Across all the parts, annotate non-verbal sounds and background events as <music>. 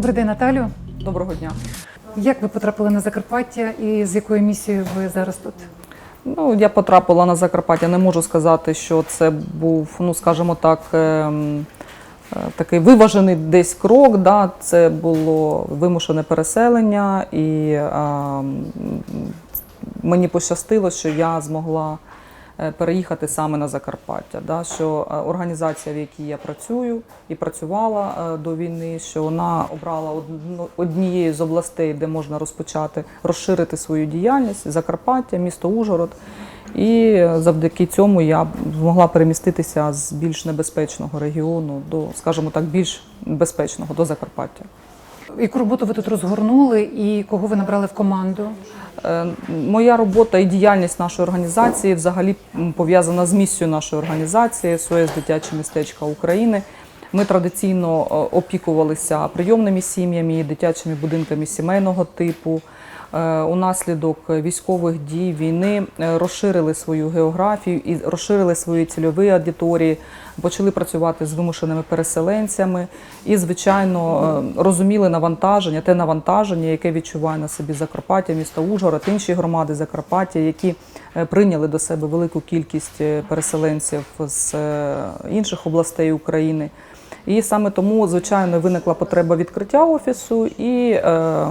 Добрий день, Наталю. Доброго дня. Як ви потрапили на Закарпаття і з якою місією ви зараз тут? Ну, я потрапила на Закарпаття. Не можу сказати, що це був, ну скажімо так, ем, е, такий виважений десь крок. Да? Це було вимушене переселення, і ем, мені пощастило, що я змогла переїхати саме на Закарпаття. Да? Що е, організація, в якій я працюю і працювала е, до війни, що вона обрала однією з областей, де можна розпочати розширити свою діяльність Закарпаття, місто Ужгород. І завдяки цьому я змогла переміститися з більш небезпечного регіону до, скажімо так, більш безпечного до Закарпаття. Яку роботу ви тут розгорнули і кого ви набрали в команду? Е, Моя робота і діяльність нашої організації взагалі пов'язана з місією нашої організації СОС Дитяче містечка України. Ми традиційно е, опікувалися прийомними сім'ями, дитячими будинками сімейного типу. Е, Унаслідок військових дій війни е, розширили свою географію і розширили свої цільові аудиторії, почали працювати з вимушеними переселенцями і, звичайно, е, розуміли навантаження, те навантаження, яке відчуває на собі Закарпаття, місто Ужгород, інші громади Закарпаття, які прийняли до себе велику кількість переселенців з інших областей України. І саме тому, звичайно, виникла потреба відкриття офісу і е,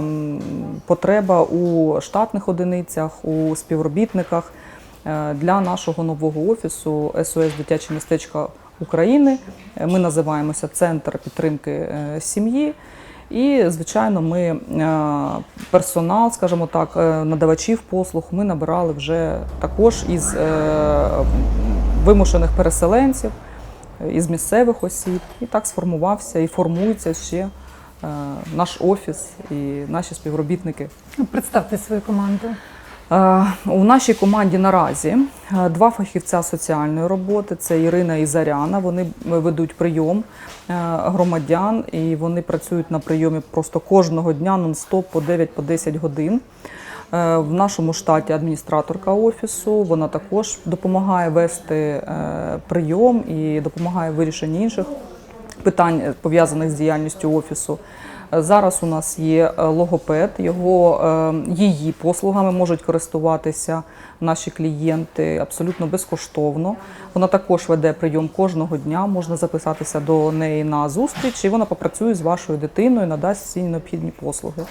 потреба у штатних одиницях, у співробітниках е, для нашого нового офісу СОС Дитяче містечко України. Е, Ми називаємося Центр підтримки е, сім'ї. І, звичайно, ми персонал, скажімо так, надавачів послуг ми набирали вже також із вимушених переселенців із місцевих осіб. І так сформувався і формується ще е, наш офіс і наші співробітники. Представте свою команду. Е, У нашій команді наразі е, два фахівця соціальної роботи це Ірина і Заряна. Вони ведуть прийом громадян і вони працюють на прийомі просто кожного дня нон-стоп по 9-10 годин. Е, В нашому штаті адміністраторка офісу. Вона також допомагає вести е, прийом і допомагає вирішенні інших питань е, пов'язаних з діяльністю офісу. Зараз у нас є логопед, його її послугами можуть користуватися наші клієнти абсолютно безкоштовно. Вона також веде прийом кожного дня. Можна записатися до неї на зустріч, і вона попрацює з вашою дитиною, надасть всі необхідні послуги.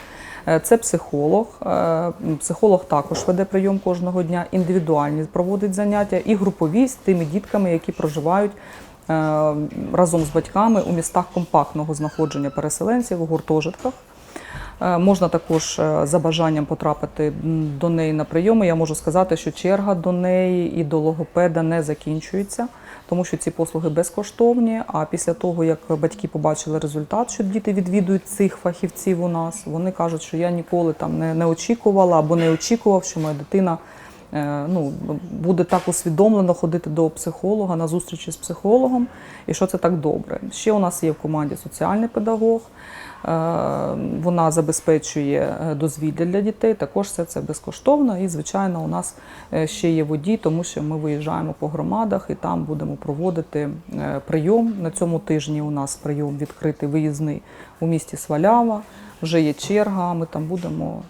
Е, Це психолог. Е, Психолог також веде прийом кожного дня, індивідуальні проводить заняття і групові з тими дітками, які проживають е, разом з батьками у містах компактного знаходження переселенців у гуртожитках. Можна також за бажанням потрапити до неї на прийоми. Я можу сказати, що черга до неї і до логопеда не закінчується, тому що ці послуги безкоштовні. А після того, як батьки побачили результат, що діти відвідують цих фахівців у нас, вони кажуть, що я ніколи там не, не очікувала або не очікував, що моя дитина е, ну, буде так усвідомлено ходити до психолога на зустрічі з психологом, і що це так добре. Ще у нас є в команді соціальний педагог. Е, Вона забезпечує е, дозвілля для дітей. Також все це безкоштовно. І, звичайно, у нас е, ще є водій, тому що ми виїжджаємо по громадах і там будемо проводити прийом. На цьому тижні у нас прийом відкритий виїзний у місті Свалява. Вже є черга. Ми там будемо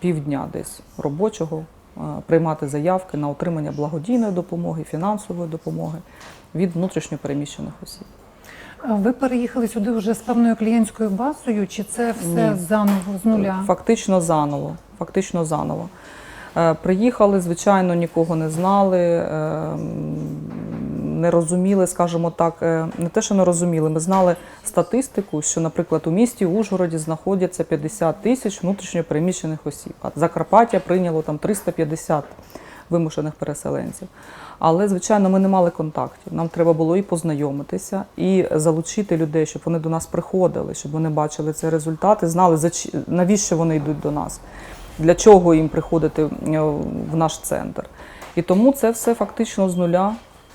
півдня десь робочого приймати заявки на отримання благодійної допомоги, фінансової допомоги від внутрішньо переміщених осіб. А Ви переїхали сюди вже з певною клієнтською базою, чи це все Ні. заново з нуля? Фактично заново. Фактично заново. Е, Приїхали, звичайно, нікого не знали, е, не розуміли, скажімо так, е, не те, що не розуміли, ми знали статистику, що, наприклад, у місті Ужгороді знаходяться 50 тисяч внутрішньо переміщених осіб, а Закарпаття прийняло там 350 вимушених переселенців. Але, звичайно, ми не мали контактів. Нам треба було і познайомитися, і залучити людей, щоб вони до нас приходили, щоб вони бачили цей результат і знали, навіщо вони йдуть до нас, для чого їм приходити е, в наш центр. І тому це все фактично з нуля.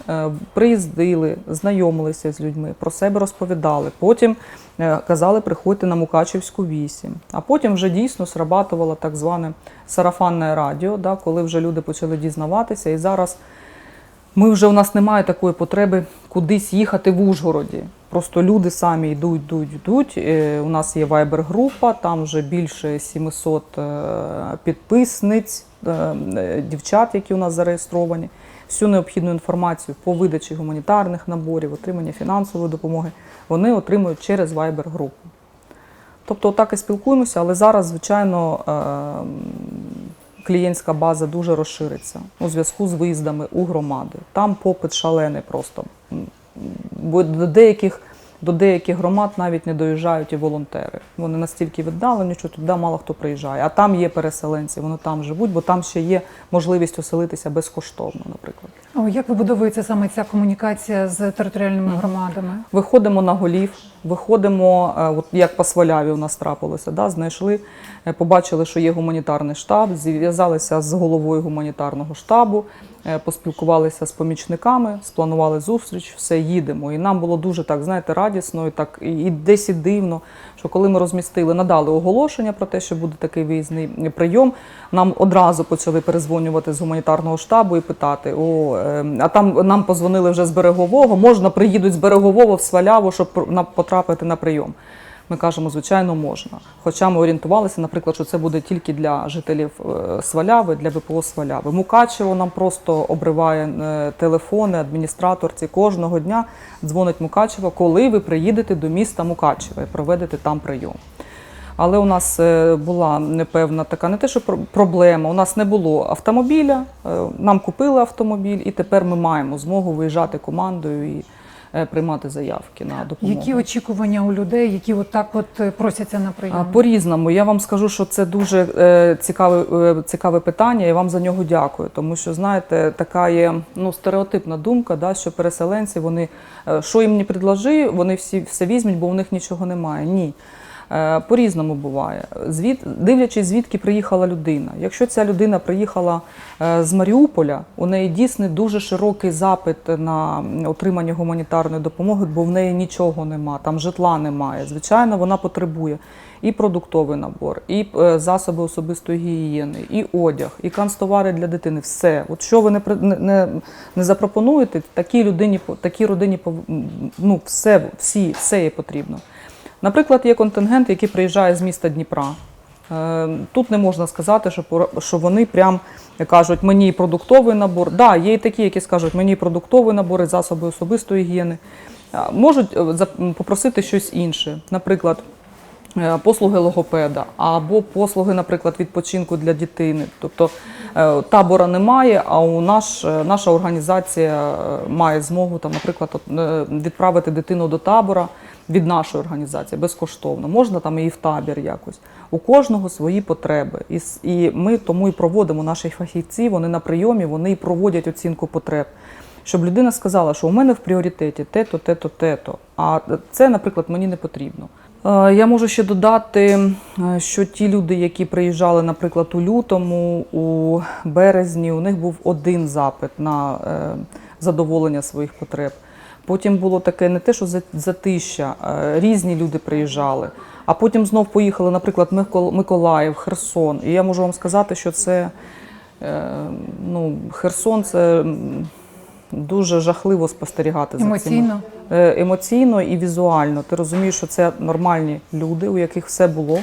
Е, Приїздили, знайомилися з людьми, про себе розповідали. Потім казали, приходьте на Мукачівську 8. А потім вже дійсно срабатувало так зване сарафанне радіо, да, коли вже люди почали дізнаватися. І зараз ми вже у нас немає такої потреби кудись їхати в Ужгороді. Просто люди самі йдуть, йдуть, йдуть. Е, У нас є вайбер-група, там вже більше 700 е, підписниць, е, е, дівчат, які у нас зареєстровані. Всю необхідну інформацію по видачі гуманітарних наборів, отримання фінансової допомоги вони отримують через вайбер-групу. Тобто, так і спілкуємося, але зараз, звичайно, е, клієнтська база дуже розшириться у зв'язку з виїздами у громади. Там попит шалений просто. Бо до деяких, до деяких громад навіть не доїжджають і волонтери. Вони настільки віддалені, що туди мало хто приїжджає. А там є переселенці, вони там живуть, бо там ще є можливість оселитися безкоштовно, наприклад. О, як вибудовується саме ця комунікація з територіальними громадами? Виходимо на голів, виходимо, е, от як по Сваляві у нас трапилося, да, знайшли, е, побачили, що є гуманітарний штаб, зв'язалися з головою гуманітарного штабу, е, поспілкувалися з помічниками, спланували зустріч, все їдемо. І нам було дуже так, знаєте, радісно і так і десь і дивно, що коли ми розмістили, надали оголошення про те, що буде такий виїзний прийом, нам одразу почали перезвонювати з гуманітарного штабу і питати: о, е, а там нам позвонили вже з берегового, можна приїдуть з берегового в Сваляву, щоб потрапити на прийом. Ми кажемо, звичайно, можна. Хоча ми орієнтувалися, наприклад, що це буде тільки для жителів е, Сваляви, для ВПО Сваляви. Мукачево нам просто обриває е, телефони, адміністраторці кожного дня дзвонить Мукачево, коли ви приїдете до міста Мукачево і проведете там прийом. Але у нас е, була непевна така не те, що про- проблема. У нас не було автомобіля. Нам купили автомобіль, і тепер ми маємо змогу виїжджати командою і приймати заявки на допомогу. Які очікування у людей, які от так от е, просяться на прийом? По-різному. Я вам скажу, що це дуже е, цікаве, е, цікаве питання, і вам за нього дякую. Тому що, знаєте, така є ну, стереотипна думка, да, що переселенці, вони, е, що їм не предложи, вони всі все візьмуть, бо у них нічого немає. Ні. Е, По-різному буває. Звід, дивлячись, звідки приїхала людина. Якщо ця людина приїхала е, з Маріуполя, у неї дійсно дуже широкий запит на отримання гуманітарної допомоги, бо в неї нічого нема, там житла немає. Звичайно, вона потребує і продуктовий набор, і е, засоби особистої гігієни, і одяг, і канцтовари для дитини. Все. От що ви не, не, не, запропонуєте, такій людині, такій родині ну, все, всі, все їй потрібно. Наприклад, є контингент, який приїжджає з міста Дніпра. Е, Тут не можна сказати, що, вони прям кажуть, мені продуктовий набор. Да, є і такі, які скажуть, мені продуктовий набор, і засоби особистої гігієни. Можуть е, попросити щось інше. Наприклад, е, послуги логопеда або послуги, наприклад, відпочинку для дитини. Тобто табора немає, а у наш, наша організація має змогу, там, наприклад, відправити дитину до табора від нашої організації безкоштовно. Можна там і в табір якось. У кожного свої потреби. І, і ми тому і проводимо наші фахівці, вони на прийомі, вони і проводять оцінку потреб. Щоб людина сказала, що у мене в пріоритеті те-то, те-то, те-то. А це, наприклад, мені не потрібно. Е, Я можу ще додати, е, що ті люди, які приїжджали, наприклад, у лютому, у березні, у них був один запит на е, задоволення своїх потреб. Потім було таке не те, що за- затища, різні люди приїжджали. А потім знов поїхали, наприклад, Микол- Миколаїв, Херсон. І я можу вам сказати, що це е, ну, Херсон це дуже жахливо спостерігати за цим. Емоційно? Е, емоційно і візуально. Ти розумієш, що це нормальні люди, у яких все було.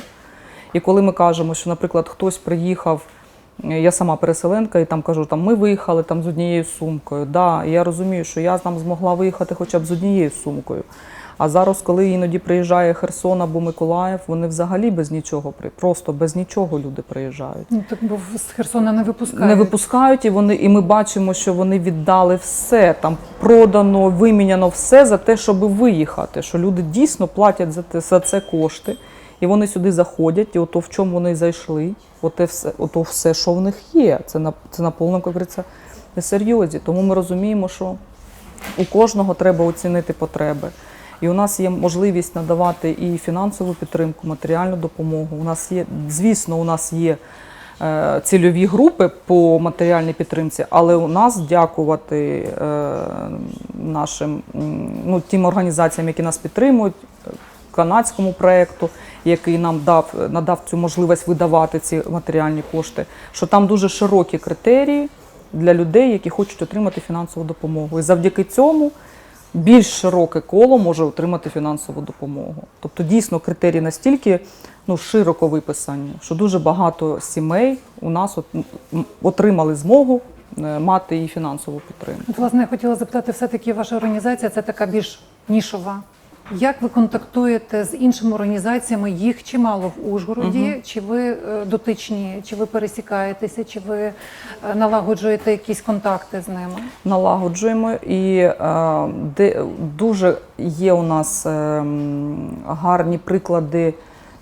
І коли ми кажемо, що, наприклад, хтось приїхав, я сама переселенка, і там кажу, там ми виїхали там з однією сумкою. Да, і я розумію, що я там змогла виїхати хоча б з однією сумкою. А зараз, коли іноді приїжджає Херсон або Миколаїв, вони взагалі без нічого просто без нічого люди приїжджають. Ну, так бо з Херсона не випускають. Не випускають, і вони, і ми бачимо, що вони віддали все, там продано, виміняно все за те, щоб виїхати. Що люди дійсно платять за те за це кошти, і вони сюди заходять, і ото в чому вони зайшли, оте все, ото все, що в них є. Це на це на повному, як говориться, серйозі. Тому ми розуміємо, що у кожного треба оцінити потреби. І у нас є можливість надавати і фінансову підтримку, матеріальну допомогу. У нас є, звісно, у нас є е, цільові групи по матеріальній підтримці, але у нас дякувати е, нашим ну, тим організаціям, які нас підтримують, е, канадському проєкту, який нам дав надав цю можливість видавати ці матеріальні кошти, що там дуже широкі критерії для людей, які хочуть отримати фінансову допомогу. І завдяки цьому більш широке коло може отримати фінансову допомогу. Тобто, дійсно, критерії настільки ну, широко виписані, що дуже багато сімей у нас от, отримали змогу е, мати і фінансову підтримку. От, власне, я хотіла запитати, все-таки ваша організація це така більш нішова. Як ви контактуєте з іншими організаціями? Їх чимало в Ужгороді? Чи ви е, дотичні, чи ви пересікаєтеся, чи ви е, налагоджуєте якісь контакти з ними? налагоджуємо і е, де дуже є у нас е, гарні приклади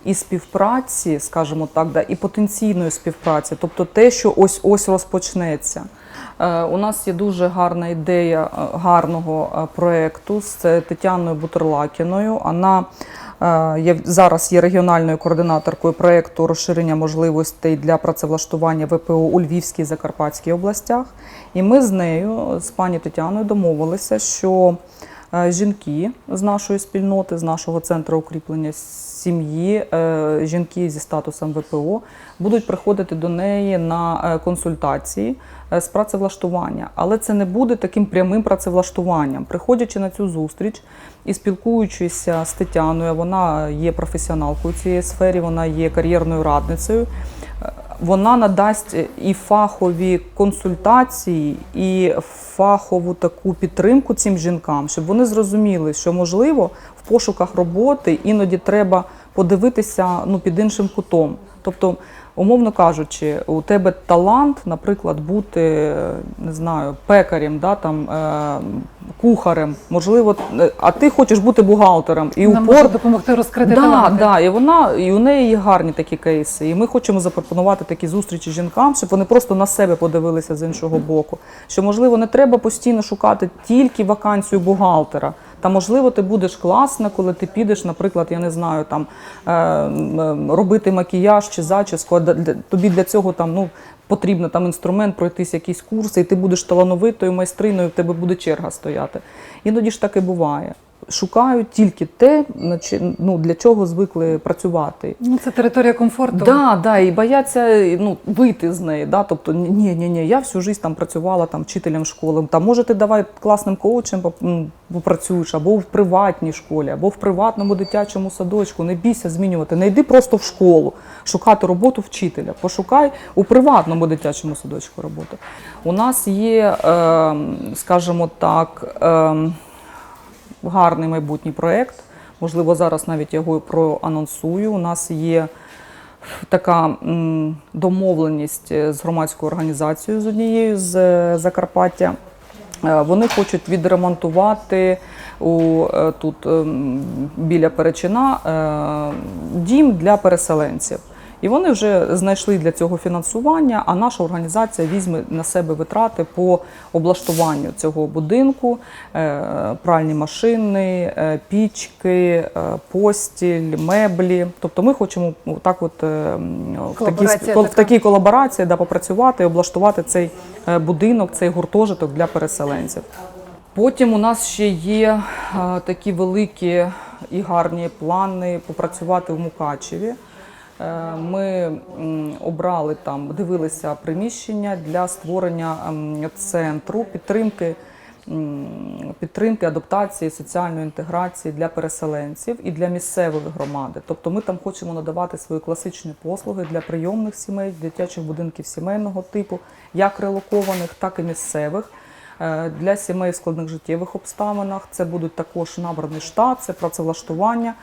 і співпраці, скажімо так, да, і потенційної співпраці, тобто те, що ось ось розпочнеться. Е, У нас є дуже гарна ідея е, гарного е, проєкту з Тетяною Бутерлакіною. Вона є, зараз є регіональною координаторкою проєкту розширення можливостей для працевлаштування ВПО у Львівській і Закарпатській областях. І ми з нею, з пані Тетяною, домовилися, що жінки з нашої спільноти, з нашого центру укріплення сім'ї, е, жінки зі статусом ВПО будуть приходити до неї на е, консультації е, з працевлаштування. Але це не буде таким прямим працевлаштуванням. Приходячи на цю зустріч і спілкуючися з Тетяною, вона є професіоналкою цій сфері, вона є кар'єрною радницею. Вона надасть і фахові консультації, і фахову таку підтримку цим жінкам, щоб вони зрозуміли, що можливо в пошуках роботи іноді треба подивитися ну, під іншим кутом. Тобто, умовно кажучи, у тебе талант, наприклад, бути не знаю, пекарем, да, там, е, кухарем, можливо, е, а ти хочеш бути бухгалтером. І Нам упор може допомогти розкрити Да, таланти. да, і вона і у неї є гарні такі кейси. І ми хочемо запропонувати такі зустрічі жінкам, щоб вони просто на себе подивилися з іншого боку. Що можливо не треба постійно шукати тільки вакансію бухгалтера. Та можливо, ти будеш класна, коли ти підеш, наприклад, я не знаю, там е, робити макіяж чи зачіску. а Тобі для цього там ну потрібно там інструмент, пройтись якісь курси, і ти будеш талановитою майстриною, в тебе буде черга стояти. Іноді ж так і буває. Шукають тільки те, ну, для чого звикли працювати. Ну, це територія комфорту. Да, да, і бояться ну, вийти з неї. Да? Тобто, ні, ні, ні, я всю життя там працювала там, вчителем школи. Там, може, ти давай класним коучем попрацюєш, або в приватній школі, або в приватному дитячому садочку. Не бійся змінювати. Не йди просто в школу, шукати роботу вчителя. Пошукай у приватному дитячому садочку роботу. У нас є, е, скажімо так, е, гарний майбутній проєкт. Можливо, зараз навіть його проанонсую. У нас є така домовленість е, з громадською організацією з однією з е, Закарпаття. Е, Вони хочуть відремонтувати у, тут ем, біля Перечина дім для переселенців. І вони вже знайшли для цього фінансування, а наша організація візьме на себе витрати по облаштуванню цього будинку, е, пральні машини, е, пічки, е, постіль, меблі. Тобто ми хочемо так от в такій, в такій колаборації да, попрацювати і облаштувати цей будинок, цей гуртожиток для переселенців. Потім у нас ще є такі великі і гарні плани попрацювати в Мукачеві. Е, Ми обрали там, дивилися приміщення для створення ем, центру підтримки, підтримки адаптації, соціальної інтеграції для переселенців і для місцевої громади. Тобто ми там хочемо надавати свої класичні послуги для прийомних сімей, дитячих будинків сімейного типу, як релокованих, так і місцевих. Е, Для сімей в складних життєвих обставинах це будуть також набраний штат, це працевлаштування,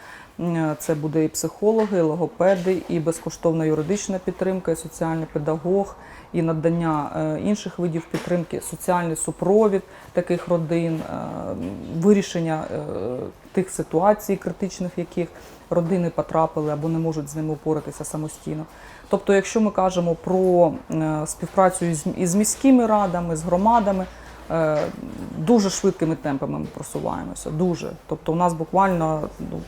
це буде і психологи, і логопеди, і безкоштовна юридична підтримка, і соціальний педагог, і надання е, інших видів підтримки, соціальний супровід таких родин, е, вирішення е, тих ситуацій критичних, в яких родини потрапили або не можуть з ними впоратися самостійно. Тобто, якщо ми кажемо про е, співпрацю із, міськими радами, з громадами, е, дуже швидкими темпами ми просуваємося. Дуже. Тобто, у нас буквально ну,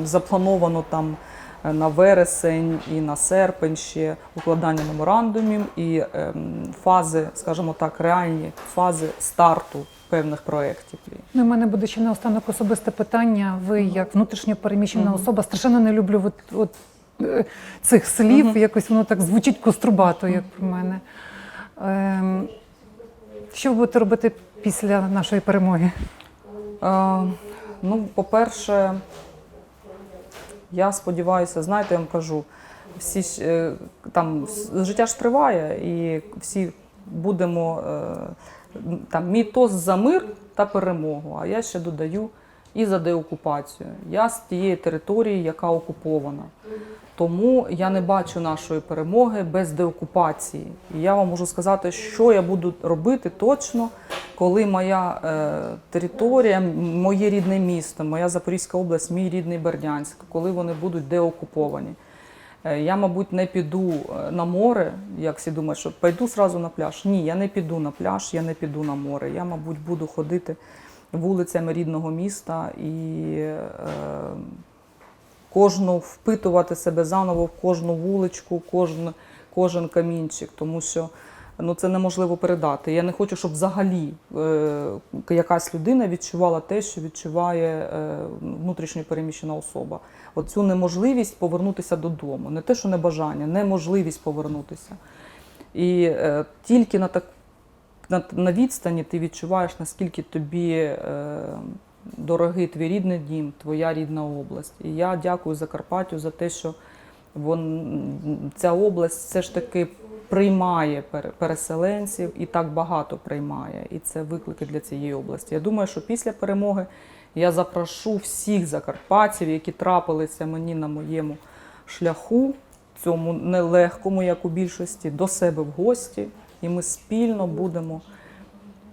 <laughs> заплановано там е, на вересень і на серпень ще укладання меморандумів і ем, фази, скажімо так, реальні фази старту певних проєктів. Ну, у мене буде ще наостанок особисте питання. Ви, як внутрішньо переміщена особа, страшенно не люблю от, от, е, цих слів. Якось воно так звучить кострубато, як про мене. Ем, що ви будете робити після нашої перемоги? Е, ну, по-перше, я сподіваюся, знаєте, я вам кажу, всі е, там життя ж триває, і всі будемо е, там мій тост за мир та перемогу. А я ще додаю і за деокупацію. Я з тієї території, яка окупована. Тому я не бачу нашої перемоги без деокупації. І я вам можу сказати, що я буду робити точно, коли моя е, територія, моє рідне місто, моя Запорізька область, мій рідний Бердянськ, коли вони будуть деокуповані. Е, Я, мабуть, не піду е, на море, як всі думають, що пойду зразу на пляж. Ні, я не піду на пляж, я не піду на море. Я, мабуть, буду ходити вулицями рідного міста і е, кожну впитувати себе заново в кожну вуличку, кожен, кожен камінчик, тому що ну, це неможливо передати. Я не хочу, щоб взагалі е, якась людина відчувала те, що відчуває е, внутрішньо переміщена особа. Оцю неможливість повернутися додому. Не те, що не бажання, неможливість повернутися. І е, тільки на так. На, на відстані ти відчуваєш, наскільки тобі е, дорогий твій рідний дім, твоя рідна область. І я дякую Закарпаттю за те, що вон, ця область все ж таки приймає пере- переселенців і так багато приймає. І це виклики для цієї області. Я думаю, що після перемоги я запрошу всіх закарпатців, які трапилися мені на моєму шляху, цьому нелегкому, як у більшості, до себе в гості, і ми спільно будемо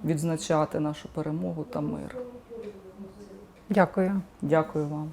відзначати нашу перемогу та мир. Дякую. Дякую вам.